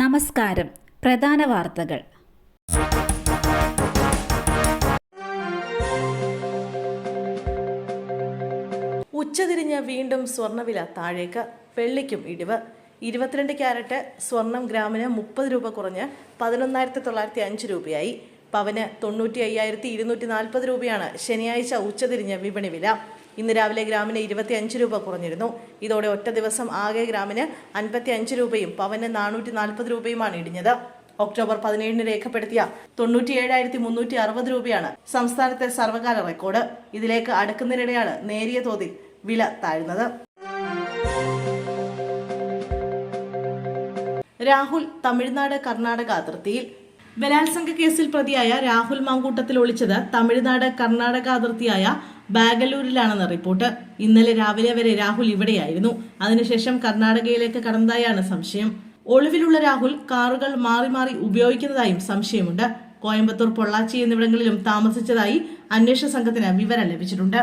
നമസ്കാരം. പ്രധാന വാർത്തകൾ. ഉച്ചതിരിഞ്ഞ് വീണ്ടും സ്വർണവില താഴേക്ക്. വെള്ളിക്കും ഇടിവ്. ഇരുപത്തിരണ്ട് ക്യാരറ്റ് സ്വർണം ഗ്രാമിന് മുപ്പത് രൂപ കുറഞ്ഞ് പതിനൊന്നായിരത്തി തൊള്ളായിരത്തി അഞ്ച് രൂപയായി. പവന് തൊണ്ണൂറ്റി അയ്യായിരത്തി ഇരുന്നൂറ്റി നാൽപ്പത് രൂപയാണ് ശനിയാഴ്ച ഉച്ചതിരിഞ്ഞ് വിപണി വില. ഇന്ന് രാവിലെ ഗ്രാമിന് ഇരുപത്തി അഞ്ച് രൂപ കുറഞ്ഞിരുന്നു. ഇതോടെ ഒറ്റ ദിവസം ആകെ ഗ്രാമിന് അൻപത്തി അഞ്ച് രൂപയും പവന് നാനൂറ്റി നാൽപ്പത് രൂപയുമാണ് ഇടിഞ്ഞത്. ഒക്ടോബർ പതിനേഴിന് രേഖപ്പെടുത്തിയ തൊണ്ണൂറ്റിയേഴായിരത്തി മുന്നൂറ്റി അറുപത് രൂപയാണ് സംസ്ഥാനത്തെ സർവകാല റെക്കോർഡ്. ഇതിലേക്ക് അടുക്കുന്നതിനിടെയാണ് നേരിയ തോതിൽ വില താഴ്ന്നത്. രാഹുൽ തമിഴ്നാട് കർണാടക അതിർത്തിയിൽ. ബലാത്സംഗ കേസിൽ പ്രതിയായ രാഹുൽ മാങ്കൂട്ടത്തിൽ ഒളിച്ചത് തമിഴ്നാട് കർണാടക അതിർത്തിയായ ബാഗലൂരിലാണെന്ന് റിപ്പോർട്ട്. ഇന്നലെ രാവിലെ വരെ രാഹുൽ ഇവിടെയായിരുന്നു. അതിനുശേഷം കർണാടകയിലേക്ക് കടന്നതായാണ് സംശയം. ഒളിവിലുള്ള രാഹുൽ കാറുകൾ മാറി മാറി ഉപയോഗിക്കുന്നതായും സംശയമുണ്ട്. കോയമ്പത്തൂർ പൊള്ളാച്ചി എന്നിവിടങ്ങളിലും താമസിച്ചതായി അന്വേഷണ സംഘത്തിന് വിവരം ലഭിച്ചിട്ടുണ്ട്.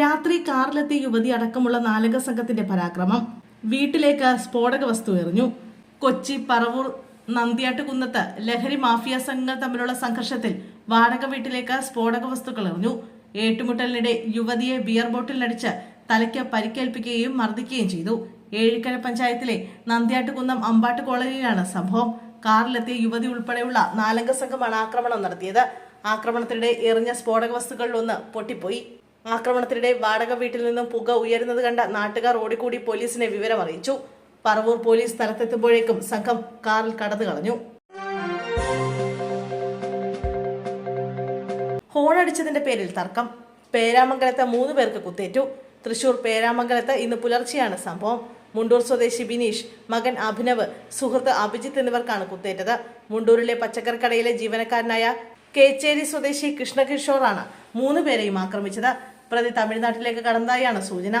രാത്രി കാറിലെത്തിയ യുവതി അടക്കമുള്ള നാലംഗ സംഘത്തിന്റെ പരാക്രമം. വീട്ടിലേക്ക് സ്ഫോടക വസ്തു എറിഞ്ഞു. കൊച്ചി പറവൂർ നന്ദിയാട്ടുകുന്നത്ത് ലഹരി മാഫിയ സംഘങ്ങൾ തമ്മിലുള്ള സംഘർഷത്തിൽ വാടക വീട്ടിലേക്ക് സ്ഫോടക വസ്തുക്കൾ എറിഞ്ഞു. ഏറ്റുമുട്ടലിനിടെ യുവതിയെ ബിയർ ബോട്ടിലടിച്ച് തലയ്ക്ക് പരിക്കേൽപ്പിക്കുകയും മർദ്ദിക്കുകയും ചെയ്തു. ഏഴിക്കര പഞ്ചായത്തിലെ നന്ദിയാട്ടുകുന്നം അമ്പാട്ട് കോളനിയിലാണ് സംഭവം. കാറിലെത്തിയ യുവതി ഉൾപ്പെടെയുള്ള നാലംഗ സംഘമാണ് ആക്രമണം നടത്തിയത്. ആക്രമണത്തിനിടെ എറിഞ്ഞ സ്ഫോടക വസ്തുക്കളിൽ ഒന്ന് പൊട്ടിപ്പോയി. ആക്രമണത്തിനിടെ വാടക വീട്ടിൽ നിന്നും പുക ഉയരുന്നത് കണ്ട നാട്ടുകാർ ഓടിക്കൂടി പോലീസിനെ വിവരം അറിയിച്ചു പറവൂർ പോലീസ് സ്ഥലത്തെത്തുമ്പോഴേക്കും സംഘം കാറിൽ കടന്നു കളഞ്ഞു. ഹോണടിച്ചതിന്റെ പേരിൽ തർക്കം. പേരാമംഗലത്ത് മൂന്ന് പേർക്ക് കുത്തേറ്റു. തൃശൂർ പേരാമംഗലത്ത് ഇന്ന് പുലർച്ചെയാണ് സംഭവം. മുണ്ടൂർ സ്വദേശി ബിനീഷ് മകൻ അഭിനവ് സുഹൃത്ത് അഭിജിത്ത് എന്നിവർക്കാണ് കുത്തേറ്റത്. മുണ്ടൂരിലെ പച്ചക്കറിക്കടയിലെ ജീവനക്കാരനായ കേച്ചേരി സ്വദേശി കൃഷ്ണകിഷോറാണ് മൂന്ന് പേരെയും ആക്രമിച്ചത്. പ്രതി തമിഴ്നാട്ടിലേക്ക് കടന്നതായാണ് സൂചന.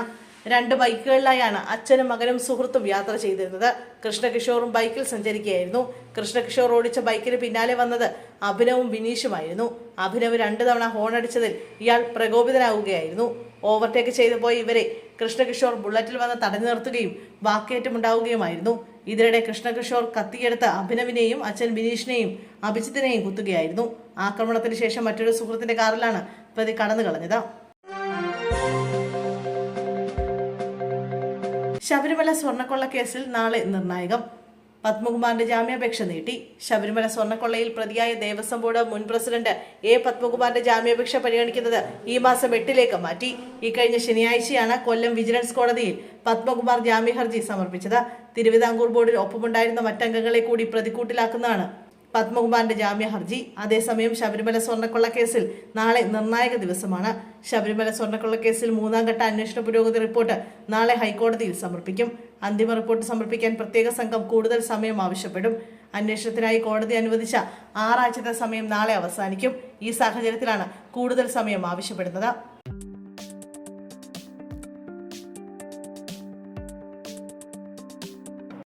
രണ്ട് ബൈക്കുകളിലായാണ് അച്ഛനും മകനും സുഹൃത്തും യാത്ര ചെയ്തിരുന്നത്. കൃഷ്ണകിഷോറും ബൈക്കിൽ സഞ്ചരിക്കുകയായിരുന്നു. കൃഷ്ണകിഷോർ ഓടിച്ച ബൈക്കിന് പിന്നാലെ വന്നത് അഭിനവും വിനീഷുമായിരുന്നു. അഭിനവ് രണ്ടു തവണ ഹോണടിച്ചതിൽ ഇയാൾ പ്രകോപിതനാവുകയായിരുന്നു. ഓവർടേക്ക് ചെയ്തു പോയ ഇവരെ കൃഷ്ണകിഷോർ ബുള്ളറ്റിൽ വന്ന് തടഞ്ഞു നിർത്തുകയും വാക്കേറ്റമുണ്ടാവുകയുമായിരുന്നു. ഇതിനിടെ കൃഷ്ണകിഷോർ കത്തിയെടുത്ത് അഭിനവിനെയും അച്ഛൻ ബിനീഷിനെയും അഭിജിത്തിനെയും കുത്തുകയായിരുന്നു. ആക്രമണത്തിന് ശേഷം മറ്റൊരു സുഹൃത്തിന്റെ കാറിലാണ് പ്രതി കടന്നു കളഞ്ഞത് ശബരിമല സ്വർണക്കൊള്ള കേസിൽ നാളെ നിർണായകം. പത്മകുമാറിന്റെ ജാമ്യാപേക്ഷ നീട്ടി. ശബരിമല സ്വർണക്കൊള്ളയിൽ പ്രതിയായ ദേവസ്വം ബോർഡ് മുൻ പ്രസിഡന്റ് എ പത്മകുമാറിന്റെ ജാമ്യാപേക്ഷ പരിഗണിക്കുന്നത് ഈ മാസം എട്ടിലേക്ക് മാറ്റി. ഇക്കഴിഞ്ഞ ശനിയാഴ്ചയാണ് കൊല്ലം വിജിലൻസ് കോടതിയിൽ പത്മകുമാർ ജാമ്യ ഹർജി സമർപ്പിച്ചത്. തിരുവിതാംകൂർ ബോർഡിൽ ഒപ്പമുണ്ടായിരുന്ന മറ്റംഗങ്ങളെ കൂടി പ്രതിക്കൂട്ടിലാക്കുന്നതാണ് പത്മകുമാറിന്റെ ജാമ്യ ഹർജി. അതേസമയം ശബരിമല സ്വർണക്കൊള്ള കേസിൽ നാളെ നിർണായക ദിവസമാണ്. ശബരിമല സ്വർണക്കൊള്ള കേസിൽ മൂന്നാം ഘട്ട അന്വേഷണ പുരോഗതി റിപ്പോർട്ട് നാളെ ഹൈക്കോടതിയിൽ സമർപ്പിക്കും. അന്തിമ റിപ്പോർട്ട് സമർപ്പിക്കാൻ പ്രത്യേക സംഘം കൂടുതൽ സമയം ആവശ്യപ്പെടും. അന്വേഷണത്തിനായി കോടതി അനുവദിച്ച ആറാഴ്ചത്തെ സമയം നാളെ അവസാനിക്കും. ഈ സാഹചര്യത്തിലാണ് കൂടുതൽ സമയം ആവശ്യപ്പെടുന്നത്.